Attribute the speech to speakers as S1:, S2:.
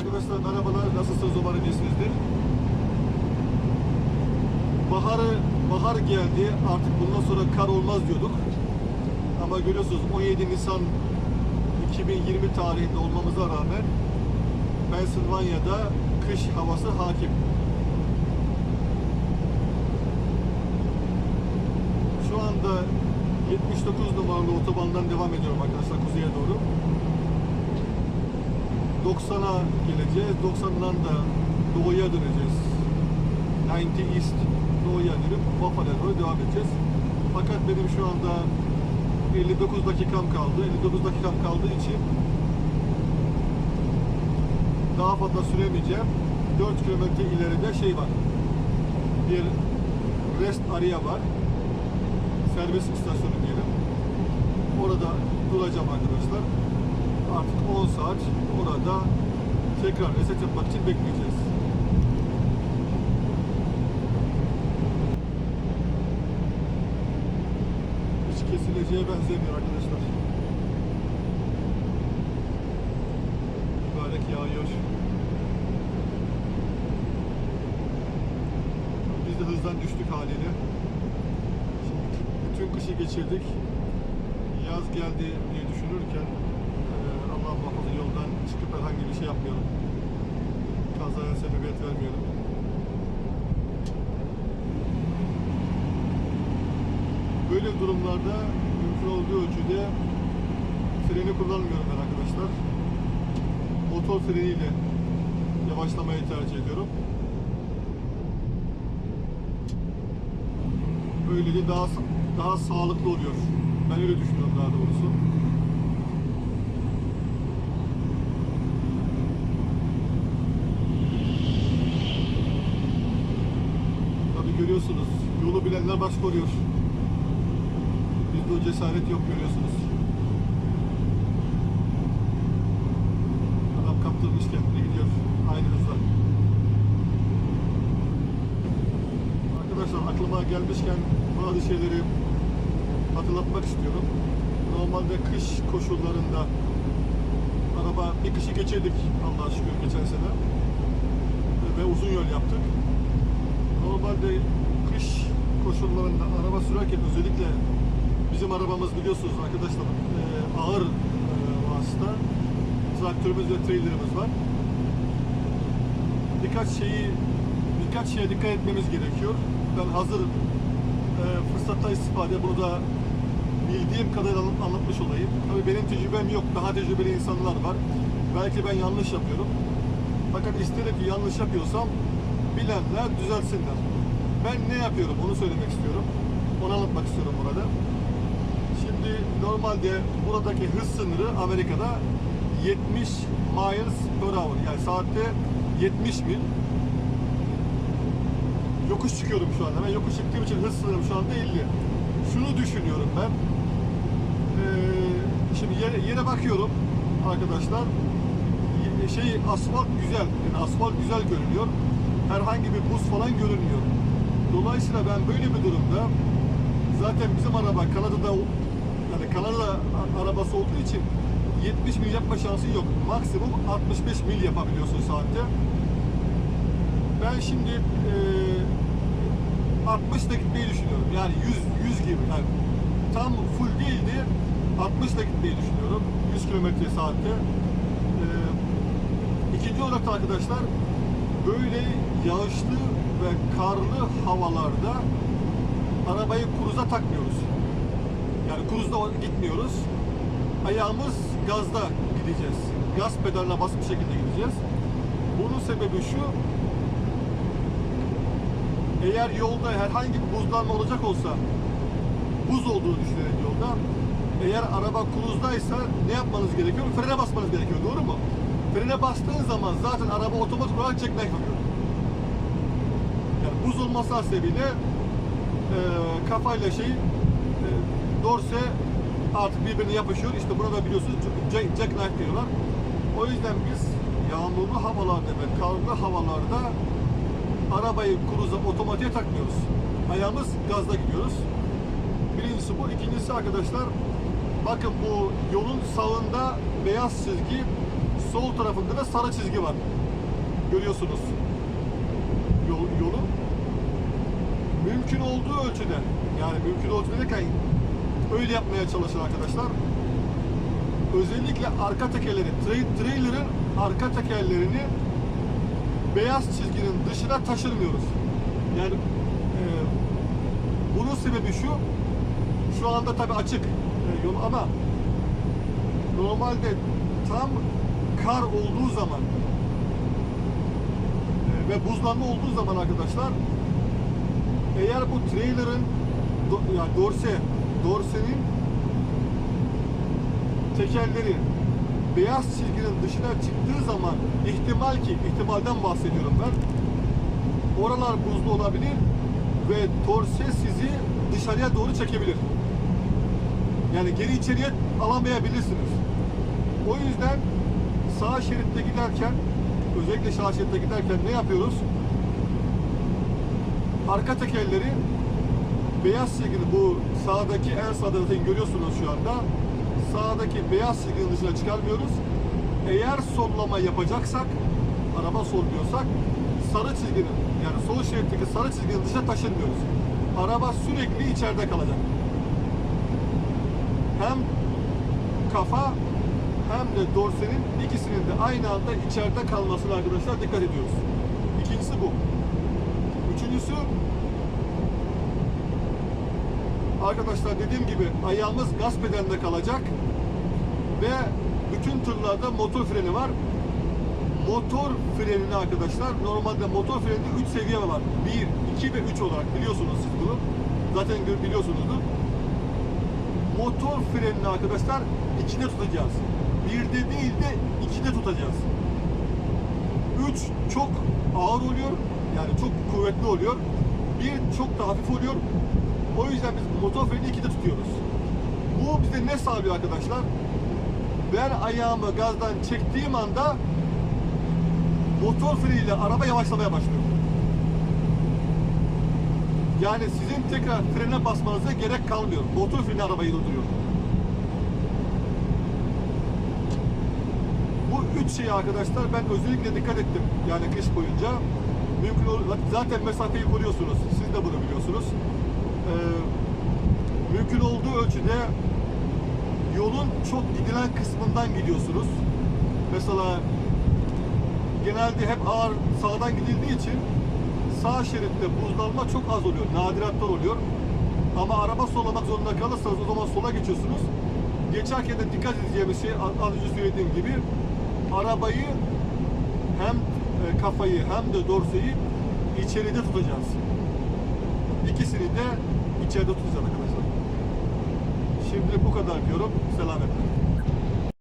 S1: Arkadaşlar merhabalar, nasılsınız umarım iyisinizdir. Baharı, bahar geldi, artık bundan sonra kar olmaz diyorduk. Ama görüyorsunuz 17 Nisan 2020 tarihinde olmamıza rağmen Pennsylvania'da kış havası hakim. Şu anda 79 numaralı otobandan devam ediyorum arkadaşlar kuzeye doğru. 90'a geleceğiz. 90'dan da doğuya döneceğiz. 90 East doğuya dönüp Buffalo'ya doğru devam edeceğiz. Fakat benim şu anda 59 dakikam kaldı. 59 dakikam kaldığı için daha fazla süremeyeceğim. 4 kilometre ileride şey var. Bir rest area var. Servis istasyonu diyelim. Orada duracağım arkadaşlar. Artık 10 saat orada tekrar reset yapmak için bekleyeceğiz. Hiç kesileceğe benzemiyor arkadaşlar. Mübarek yağıyor. Biz de hızdan düştük haliyle. Şimdi bütün kışı geçirdik. Yaz geldi diye düşünürken çıkıp herhangi bir şey yapmayalım. Kazaya sebebiyet vermeyelim. Böyle durumlarda mümkün olduğu ölçüde freni kullanmıyorum ben arkadaşlar. Motor freniyle yavaşlamayı tercih ediyorum. Böylece daha daha sağlıklı oluyor. Ben öyle düşünüyorum daha doğrusu. Tabii görüyorsunuz yolu bilenler baş koruyor. Bizde o cesaret yok görüyorsunuz. Adam kaptırmış kendine gidiyor aynı hızla. Arkadaşlar aklıma gelmişken bazı şeyleri hatırlatmak istiyorum. Normalde kış koşullarında araba bir kışı geçirdik Allah'a şükür geçen sene ve uzun yol yaptık. Normalde kış koşullarında araba sürerken özellikle bizim arabamız biliyorsunuz arkadaşlar e, ağır e, vasıta traktörümüz ve trailerimiz var. Birkaç şeyi birkaç şeye dikkat etmemiz gerekiyor. Ben hazır e, fırsattan istifade bunu da bildiğim kadar anlat- anlatmış olayım. Tabii benim tecrübem yok. Daha tecrübeli insanlar var. Belki ben yanlış yapıyorum. Fakat isterim ki yanlış yapıyorsam bilenler düzeltsinler. Ben ne yapıyorum onu söylemek istiyorum. Onu anlatmak istiyorum burada. Şimdi normalde buradaki hız sınırı Amerika'da 70 miles per hour yani saatte 70 mil. Yokuş çıkıyorum şu anda. Ben yokuş çıktığım için hız sınırım şu anda 50. Şunu düşünüyorum ben. Ee, şimdi yere, yere bakıyorum arkadaşlar. Şey asfalt güzel. Yani asfalt güzel görünüyor. Herhangi bir buz falan görünmüyor. Dolayısıyla ben böyle bir durumda zaten bizim araba Kanada'da yani Kanada arabası olduğu için 70 mil yapma şansı yok. Maksimum 65 mil yapabiliyorsun saatte. Ben şimdi eee 60 ile gitmeyi düşünüyorum. Yani 100 100 gibi. Yani tam full değildi. 60 ile gitmeyi düşünüyorum. 100 kilometre saatte. Eee ikinci olarak da arkadaşlar böyle yağışlı ve karlı havalarda arabayı kuruza takmıyoruz. Yani kruzda gitmiyoruz. Ayağımız gazda gideceğiz. Gaz pedalına basıp şekilde gideceğiz. Bunun sebebi şu. Eğer yolda herhangi bir buzlanma olacak olsa buz olduğunu düşünelim yolda. Eğer araba kruzdaysa ne yapmanız gerekiyor? Frene basmanız gerekiyor. Doğru mu? Frene bastığın zaman zaten araba otomatik olarak çekmek yapıyor. Yani buz olması hasebiyle e, kafayla şey e, dorse artık birbirine yapışıyor. İşte burada biliyorsunuz jack, jackknife diyorlar. O yüzden biz yağmurlu havalarda ve karlı havalarda arabayı kruza otomatiğe takmıyoruz. Ayağımız gazda gidiyoruz. Birincisi bu. İkincisi arkadaşlar bakın bu yolun sağında beyaz çizgi Sol tarafında da sarı çizgi var. Görüyorsunuz. Yol, yolu. Mümkün olduğu ölçüde yani mümkün olduğu derken öyle yapmaya çalışın arkadaşlar. Özellikle arka tekerleri, tra- trailer'ın arka tekerlerini beyaz çizginin dışına taşırmıyoruz. Yani e, bunun sebebi şu, şu anda tabi açık e, yol ama normalde tam kar olduğu zaman e, ve buzlanma olduğu zaman arkadaşlar eğer bu trailer'ın yani dorse dorsenin tekerleri beyaz çizginin dışına çıktığı zaman ihtimal ki ihtimalden bahsediyorum ben oralar buzlu olabilir ve dorse sizi dışarıya doğru çekebilir. Yani geri içeriye alamayabilirsiniz. O yüzden sağ şeritte giderken özellikle sağ şeritte giderken ne yapıyoruz? Arka tekerleri beyaz çizginin bu sağdaki en sağda zaten görüyorsunuz şu anda. Sağdaki beyaz çizginin dışına çıkarmıyoruz. Eğer sollama yapacaksak, araba solluyorsak sarı çizginin yani sol şeritteki sarı çizginin dışına taşınmıyoruz. Araba sürekli içeride kalacak. Hem kafa hem de dorsenin ikisinin de aynı anda içeride kalmasına arkadaşlar dikkat ediyoruz. İkincisi bu. Üçüncüsü arkadaşlar dediğim gibi ayağımız gaz pedalinde kalacak ve bütün tırlarda motor freni var. Motor frenini arkadaşlar normalde motor freninde 3 seviye var. 1, 2 ve 3 olarak biliyorsunuz siz bunu. Zaten biliyorsunuzdur. Motor frenini arkadaşlar 2'de tutacağız. 1'de değil de 2'de tutacağız. 3 çok ağır oluyor. Yani çok kuvvetli oluyor. 1 çok da hafif oluyor. O yüzden biz motor freni 2'de tutuyoruz. Bu bize ne sağlıyor arkadaşlar? Ben ayağımı gazdan çektiğim anda motor freniyle araba yavaşlamaya başlıyor. Yani sizin tekrar frene basmanıza gerek kalmıyor. Motor freni arabayı durduruyor. Bu üç şeyi arkadaşlar ben özellikle dikkat ettim. Yani kış boyunca. Mümkün olur. Zaten mesafeyi koruyorsunuz. Siz de bunu biliyorsunuz. Ee, mümkün olduğu ölçüde yolun çok gidilen kısmından gidiyorsunuz. Mesela genelde hep ağır sağdan gidildiği için sağ şeritte buzlanma çok az oluyor. Nadirattan oluyor. Ama araba sollamak zorunda kalırsanız o zaman sola geçiyorsunuz. Geçerken de dikkat edeceğimiz şey az önce söylediğim gibi arabayı hem e, kafayı hem de dorseyi içeride tutacağız. İkisini de içeride tutacağız arkadaşlar. Şimdi bu kadar diyorum. Selametle.